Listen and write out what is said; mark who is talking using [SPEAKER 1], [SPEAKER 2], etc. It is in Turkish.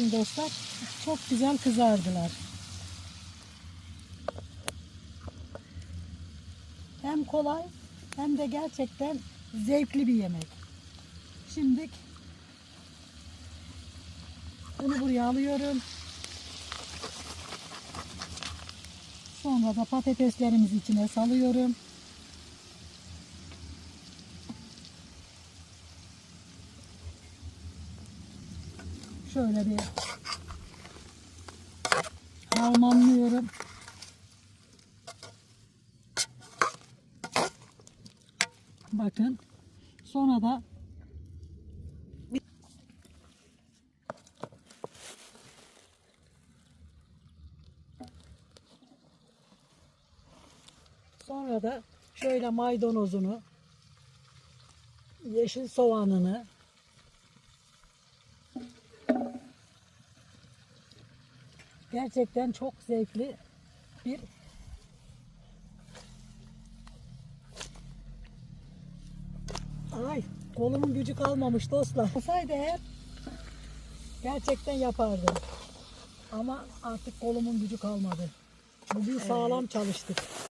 [SPEAKER 1] Dostlar çok güzel kızardılar. Hem kolay hem de gerçekten zevkli bir yemek. Şimdi bunu buraya alıyorum. Sonra da patateslerimizi içine salıyorum. Şöyle bir harmanlıyorum. Bakın. Sonra da Sonra da şöyle maydanozunu, yeşil soğanını, gerçekten çok zevkli bir Ay kolumun gücü kalmamış dostlar. Olsaydı eğer gerçekten yapardım. Ama artık kolumun gücü kalmadı. Bugün sağlam çalıştık.